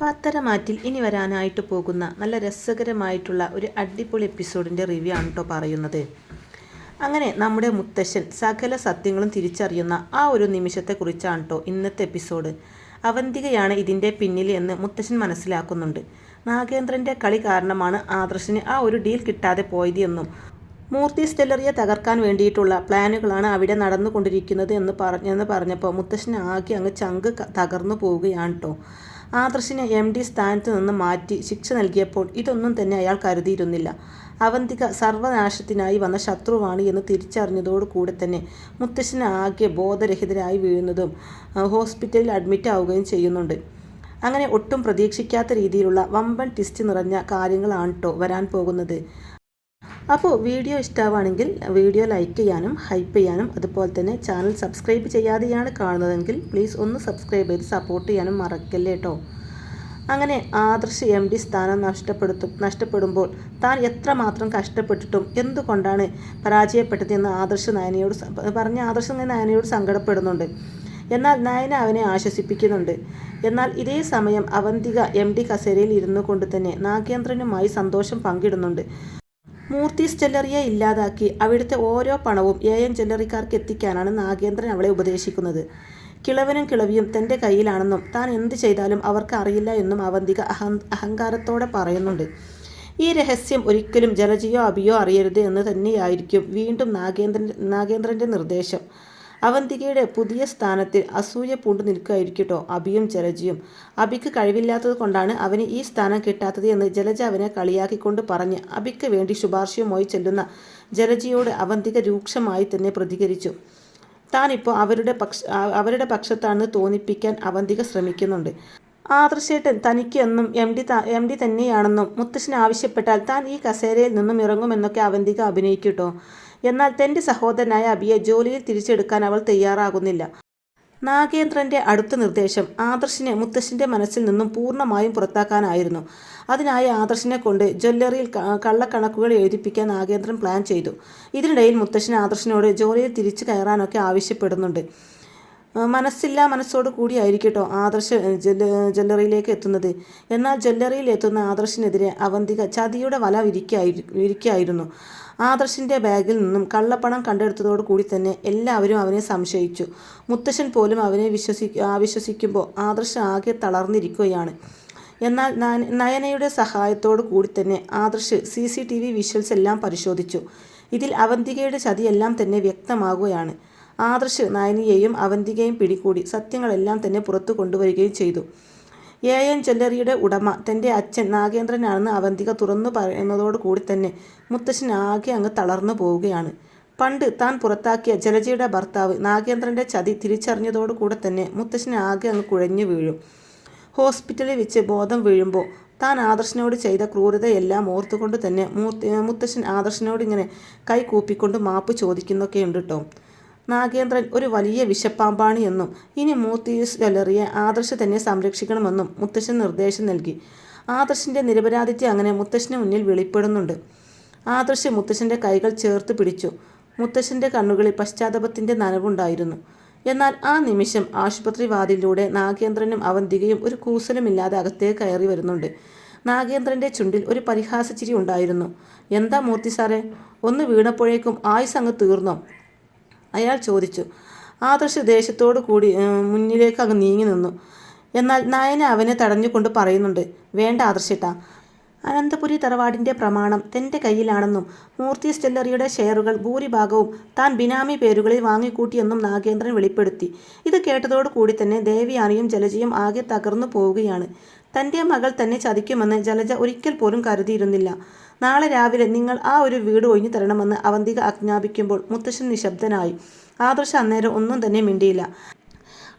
പത്തരമാറ്റിൽ ഇനി വരാനായിട്ട് പോകുന്ന നല്ല രസകരമായിട്ടുള്ള ഒരു അടിപൊളി എപ്പിസോഡിന്റെ റിവ്യൂ ആണ് കേട്ടോ പറയുന്നത്. അങ്ങനെ നമ്മുടെ മുത്തശ്ശൻ സകല സത്യങ്ങളും തിരിച്ചറിയുന്ന ആ ഒരു നിമിഷത്തെക്കുറിച്ചാണ് കേട്ടോ ഇന്നത്തെ എപ്പിസോഡ്. അവന്തികയാണ് ഇതിന്റെ പിന്നിൽ എന്ന് മുത്തശ്ശൻ മനസ്സിലാക്കുന്നുണ്ട്. നാഗേന്ദ്രന്റെ കളി കാരണമാണ് ആദർശിന് ആ ഒരു ഡീൽ കിട്ടാതെ പോയത് എന്നും മൂർത്തി സ്റ്റെല്ലറിയെ തകർക്കാൻ വേണ്ടിയിട്ടുള്ള പ്ലാനുകളാണ് അവിടെ നടന്നുകൊണ്ടിരിക്കുന്നത് എന്ന് പറഞ്ഞെന്ന് പറഞ്ഞപ്പോൾ മുത്തശ്ശൻ ആകെ അങ്ങ് ചങ്ക് തകർന്നു പോവുകയാണ് കേട്ടോ ആദർശിനെ എം ഡി സ്ഥാനത്ത് നിന്ന് മാറ്റി ശിക്ഷ നൽകിയപ്പോൾ ഇതൊന്നും തന്നെ അയാൾ കരുതിയിരുന്നില്ല. അവന്തിക സർവനാശത്തിനായി വന്ന ശത്രുവാണ് എന്ന് തിരിച്ചറിഞ്ഞതോടു കൂടെ തന്നെ മുത്തശ്ശന് ആകെ ബോധരഹിതരായി വീഴുന്നതും ഹോസ്പിറ്റലിൽ അഡ്മിറ്റ് ആവുകയും ചെയ്യുന്നുണ്ട്. അങ്ങനെ ഒട്ടും പ്രതീക്ഷിക്കാത്ത രീതിയിലുള്ള വമ്പൻ ട്വിസ്റ്റ് നിറഞ്ഞ കാര്യങ്ങളാണ് കേട്ടോ വരാൻ പോകുന്നത്. അപ്പോൾ വീഡിയോ ഇഷ്ടമാണെങ്കിൽ വീഡിയോ ലൈക്ക് ചെയ്യാനും ഹൈപ്പ് ചെയ്യാനും അതുപോലെ തന്നെ ചാനൽ സബ്സ്ക്രൈബ് ചെയ്യാതെയാണ് കാണുന്നതെങ്കിൽ പ്ലീസ് ഒന്ന് സബ്സ്ക്രൈബ് ചെയ്ത് സപ്പോർട്ട് ചെയ്യാനും മറക്കല്ലേ കേട്ടോ. അങ്ങനെ ആദർശ് എം ഡി സ്ഥാനം നഷ്ടപ്പെടുത്തും നഷ്ടപ്പെടുമ്പോൾ താൻ എത്രമാത്രം കഷ്ടപ്പെട്ടിട്ടും എന്തുകൊണ്ടാണ് പരാജയപ്പെട്ടത് എന്ന് ആദർശ് നയനയോട് പറഞ്ഞ ആദർശ് നയനയോട് സങ്കടപ്പെടുന്നുണ്ട്. എന്നാൽ നയന അവനെ ആശ്വസിപ്പിക്കുന്നുണ്ട്. എന്നാൽ ഇതേ സമയം അവന്തിക എം ഡി കസേരയിൽ ഇരുന്നു കൊണ്ട് തന്നെ നാഗേന്ദ്രനുമായി സന്തോഷം പങ്കിടുന്നുണ്ട്. മൂർത്തി സ്റ്റെല്ലറിയെ ഇല്ലാതാക്കി അവിടുത്തെ ഓരോ പണവും എ എൻ ജ്വല്ലറിക്കാർക്ക് എത്തിക്കാനാണ് നാഗേന്ദ്രൻ അവളെ ഉപദേശിക്കുന്നത്. കിളവനും കിളവിയും തന്റെ കയ്യിലാണെന്നും താൻ എന്ത് ചെയ്താലും അവർക്ക് അറിയില്ല എന്നും അവന്തിക അഹം അഹങ്കാരത്തോടെ പറയുന്നുണ്ട്. ഈ രഹസ്യം ഒരിക്കലും ജലജിയോ അബിയോ അറിയരുത് എന്ന് തന്നെയായിരിക്കും വീണ്ടും നാഗേന്ദ്രൻ നാഗേന്ദ്രന്റെ നിർദ്ദേശം. അവന്തികയുടെ പുതിയ സ്ഥാനത്തിൽ അസൂയ പൂണ്ടു നിൽക്കുകയായിരിക്കട്ടോ കേട്ടോ അബിയും ജലജയും. അബിക്ക് കഴിവില്ലാത്തത് കൊണ്ടാണ് അവന് ഈ സ്ഥാനം കിട്ടാത്തത് എന്ന് ജലജ അവനെ കളിയാക്കിക്കൊണ്ട് പറഞ്ഞ് അബിക്ക് വേണ്ടി ശുപാർശയുമായി ചെല്ലുന്ന ജലജിയോട് അവന്തിക രൂക്ഷമായി തന്നെ പ്രതികരിച്ചു. താനിപ്പോൾ അവരുടെ പക്ഷ അവരുടെ പക്ഷത്താണെന്ന് തോന്നിപ്പിക്കാൻ അവന്തിക ശ്രമിക്കുന്നുണ്ട്. ആദർശേട്ടൻ തനിക്കെന്നും എം ഡി എം ഡി തന്നെയാണെന്നും മുത്തശ്ശൻ ആവശ്യപ്പെട്ടാൽ താൻ ഈ കസേരയിൽ നിന്നും ഇറങ്ങുമെന്നൊക്കെ അവന്തിക അഭിനയിക്കട്ടോ. എന്നാൽ തന്റെ സഹോദരനായ അബിയെ ജോലിയിൽ തിരിച്ചെടുക്കാൻ അവൾ തയ്യാറാകുന്നില്ല. നാഗേന്ദ്രന്റെ അടുത്ത നിർദ്ദേശം ആദർശിനെ മുത്തശ്ശിന്റെ മനസ്സിൽ നിന്നും പൂർണമായും പുറത്താക്കാനായിരുന്നു. അതിനായി ആദർശിനെ കൊണ്ട് ജ്വല്ലറിയിൽ കള്ളക്കണക്കുകൾ എഴുതിപ്പിക്കാൻ നാഗേന്ദ്രൻ പ്ലാൻ ചെയ്തു. ഇതിനിടയിൽ മുത്തശ്ശൻ ആദർശിനോട് ജോലിയിൽ തിരിച്ചു കയറാനൊക്കെ ആവശ്യപ്പെടുന്നുണ്ട്. മനസ്സില്ലാ മനസ്സോട് കൂടിയായിരിക്കട്ടോ ആദർശ ജ്വല്ല ജ്വല്ലറിയിലേക്ക് എത്തുന്നത്. എന്നാൽ ജ്വല്ലറിയിൽ എത്തുന്ന ആദർശിനെതിരെ അവന്തിക ചതിയുടെ വല വിരിക്കായി വിരിക്കായിരുന്നു. ആദർശിന്റെ ബാഗിൽ നിന്നും കള്ളപ്പണം കണ്ടെടുത്തതോടു കൂടി തന്നെ എല്ലാവരും അവനെ സംശയിച്ചു. മുത്തശ്ശൻ പോലും അവനെ വിശ്വസി അവിശ്വസിക്കുമ്പോൾ ആദർശ് ആകെ തളർന്നിരിക്കുകയാണ്. എന്നാൽ നയന- നയനയുടെ സഹായത്തോടു കൂടി തന്നെ Adarsh C C T V visuals എല്ലാം പരിശോധിച്ചു. ഇതിൽ അവന്തികയുടെ ചതിയെല്ലാം തന്നെ വ്യക്തമാകുകയാണ്. ആദർശ് നയനിയെയും അവന്തികയും പിടികൂടി സത്യങ്ങളെല്ലാം തന്നെ പുറത്തു കൊണ്ടുവരികയും ചെയ്തു. എ. എൻ. ജ്വല്ലറിയുടെ ഉടമ തന്റെ അച്ഛൻ നാഗേന്ദ്രനാണെന്ന് അവന്തിക തുറന്നു പറയുന്നതോടു കൂടി തന്നെ മുത്തശ്ശൻ ആകെ അങ്ങ് തളർന്നു പോവുകയാണ്. പണ്ട് താൻ പുറത്താക്കിയ ജലജയുടെ ഭർത്താവ് നാഗേന്ദ്രന്റെ ചതി തിരിച്ചറിഞ്ഞതോടു കൂടെ തന്നെ മുത്തശ്ശൻ ആകെ അങ്ങ് കുഴഞ്ഞു വീഴും. ഹോസ്പിറ്റലിൽ വെച്ച് ബോധം വീഴുമ്പോൾ താൻ ആദർശനോട് ചെയ്ത ക്രൂരതയെല്ലാം ഓർത്തുകൊണ്ട് തന്നെ മുത്തശ്ശൻ ആദർശനോട് ഇങ്ങനെ കൈ കൂപ്പിക്കൊണ്ട് മാപ്പ് ചോദിക്കുന്നൊക്കെയുണ്ട് കേട്ടോ നാഗേന്ദ്രൻ ഒരു വലിയ വിശപ്പാമ്പാണിയെന്നും ഇനി മൂത്തീസ് ജ്വല്ലറിയെ ആദർശ് തന്നെ സംരക്ഷിക്കണമെന്നും മുത്തശ്ശൻ നിർദ്ദേശം നൽകി. ആദർശിന്റെ നിരപരാധിത്യം അങ്ങനെ മുത്തശ്ശന് മുന്നിൽ വെളിപ്പെടുന്നുണ്ട്. ആദർശ് മുത്തശ്ശന്റെ കൈകൾ ചേർത്ത് പിടിച്ചു. മുത്തശ്ശന്റെ കണ്ണുകളിൽ പശ്ചാത്തപത്തിന്റെ നനവുണ്ടായിരുന്നു. എന്നാൽ ആ നിമിഷം ആശുപത്രി വാതിലൂടെ നാഗേന്ദ്രനും അവന്തികയും ഒരു കൂസലുമില്ലാതെ അകത്തേക്ക് കയറി വരുന്നുണ്ട്. നാഗേന്ദ്രന്റെ ചുണ്ടിൽ ഒരു പരിഹാസച്ചിരി ഉണ്ടായിരുന്നു. എന്താ മൂർത്തി സാറേ ഒന്ന് വീണപ്പോഴേക്കും ആയുസ് അങ്ങ് തീർന്നോ? അയാൾ ചോദിച്ചു. ആദർശ് ദേഷ്യത്തോടു കൂടി മുന്നിലേക്ക് അങ്ങ് നീങ്ങി നിന്നു. എന്നാൽ നയന അവനെ തടഞ്ഞുകൊണ്ട് പറയുന്നുണ്ട് വേണ്ട ആദർശേട്ടാ അനന്തപുരി തറവാടിന്റെ പ്രമാണം തന്റെ കയ്യിലാണെന്നും മൂർത്തി സ്റ്റെല്ലറിയുടെ ഷെയറുകൾ ഭൂരിഭാഗവും താൻ ബിനാമി പേരുകളിൽ വാങ്ങിക്കൂട്ടിയെന്നും നാഗേന്ദ്രൻ വെളിപ്പെടുത്തി. ഇത് കേട്ടതോടു കൂടി തന്നെ ദേവിയാനിയും ജലജയും ആകെ തകർന്നു പോവുകയാണ്. തന്റെ മകൾ തന്നെ ചതിക്കുമെന്ന് ജലജ ഒരിക്കൽ പോലും കരുതിയിരുന്നില്ല. നാളെ രാവിലെ നിങ്ങൾ ആ ഒരു വീട് ഒഴിഞ്ഞു തരണമെന്ന് അവന്തിക ആജ്ഞാപിക്കുമ്പോൾ മുത്തശ്ശൻ നിശബ്ദനായി. ആദർശ് അന്നേരം ഒന്നും തന്നെ മിണ്ടിയില്ല.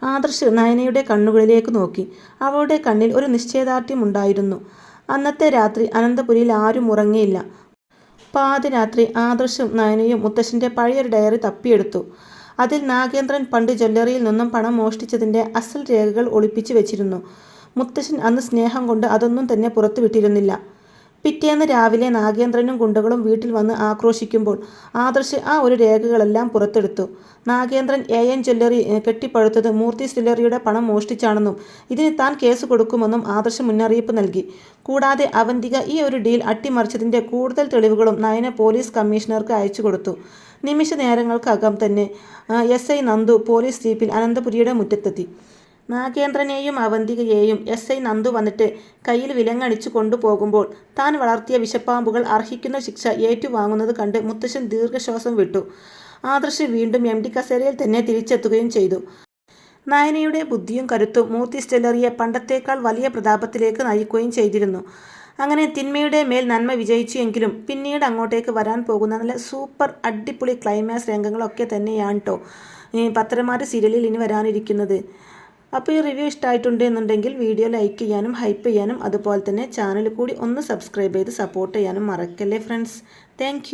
ആദർശ് നയനയുടെ കണ്ണുകളിലേക്ക് നോക്കി. അവളുടെ കണ്ണിൽ ഒരു നിശ്ചയദാർഢ്യം ഉണ്ടായിരുന്നു അന്നത്തെ രാത്രി അനന്തപുരിയിൽ ആരും ഉറങ്ങിയില്ല. പാതിരാത്രി ആദർശും നയനയും മുത്തശ്ശന്റെ പഴയൊരു ഡയറി തപ്പിയെടുത്തു. അതിൽ നാഗേന്ദ്രൻ പണ്ട് ജ്വല്ലറിയിൽ നിന്നും പണം മോഷ്ടിച്ചതിന്റെ അസൽ രേഖകൾ ഒളിപ്പിച്ചു വെച്ചിരുന്നു. മുത്തശ്ശൻ അന്ന് സ്നേഹം കൊണ്ട് അതൊന്നും തന്നെ പുറത്തു വിട്ടിരുന്നില്ല പിറ്റേന്ന് രാവിലെ നാഗേന്ദ്രനും ഗുണ്ടകളും വീട്ടിൽ വന്ന് ആക്രോശിക്കുമ്പോൾ ആദർശ് ആ ഒരു രേഖകളെല്ലാം പുറത്തെടുത്തു. നാഗേന്ദ്രൻ എ എൻ ജ്വല്ലറി കെട്ടിപ്പഴുത്തത് മൂർത്തി ജ്വല്ലറിയുടെ പണം മോഷ്ടിച്ചാണെന്നും ഇതിന് താൻ കേസ് കൊടുക്കുമെന്നും ആദർശ് മുന്നറിയിപ്പ് നൽകി. കൂടാതെ അവന്തിക ഈ ഒരു ഡീൽ അട്ടിമറിച്ചതിന്റെ കൂടുതൽ തെളിവുകളും നയന പോലീസ് കമ്മീഷണർക്ക് അയച്ചു കൊടുത്തു. നിമിഷ നേരങ്ങൾക്കകം തന്നെ എസ് ഐ നന്ദു പോലീസ് ജീപ്പിൽ അനന്തപുരിയുടെ മുറ്റത്തെത്തി. നാഗേന്ദ്രനെയും അവന്തികയെയും എസ് ഐ നന്ദു വന്നിട്ട് കയ്യിൽ വിലങ്ങണിച്ചു കൊണ്ടുപോകുമ്പോൾ താൻ വളർത്തിയ വിഷപ്പാമ്പുകൾ അർഹിക്കുന്ന ശിക്ഷ ഏറ്റുവാങ്ങുന്നത് കണ്ട് മുത്തശ്ശൻ ദീർഘശ്വാസം വിട്ടു. ആദർശ് വീണ്ടും എം ഡി കസേരയിൽ തന്നെ തിരിച്ചെത്തുകയും ചെയ്തു. നയനയുടെ ബുദ്ധിയും കരുത്തും മൂർത്തി സ്റ്റെല്ലറിയെ പണ്ടത്തേക്കാൾ വലിയ പ്രതാപത്തിലേക്ക് നയിക്കുകയും ചെയ്തിരുന്നു. അങ്ങനെ തിന്മയുടെ മേൽ നന്മ വിജയിച്ചു എങ്കിലും പിന്നീട് അങ്ങോട്ടേക്ക് വരാൻ പോകുന്ന നല്ല സൂപ്പർ അടിപൊളി ക്ലൈമാക്സ് രംഗങ്ങളൊക്കെ തന്നെയാണ് കേട്ടോ ഈ പത്രമാര് സീരിയലിൽ ഇനി വരാനിരിക്കുന്നത്. അപ്പോൾ ഈ റിവ്യൂ ഇഷ്ടമായിട്ടുണ്ട് എന്നുണ്ടെങ്കിൽ വീഡിയോ ലൈക്ക് ചെയ്യാനും ഹൈപ്പ് ചെയ്യാനും അതുപോലെ തന്നെ ചാനൽ കൂടി ഒന്ന് സബ്സ്ക്രൈബ് ചെയ്ത് സപ്പോർട്ട് ചെയ്യാനും മറക്കല്ലേ ഫ്രണ്ട്സ് താങ്ക്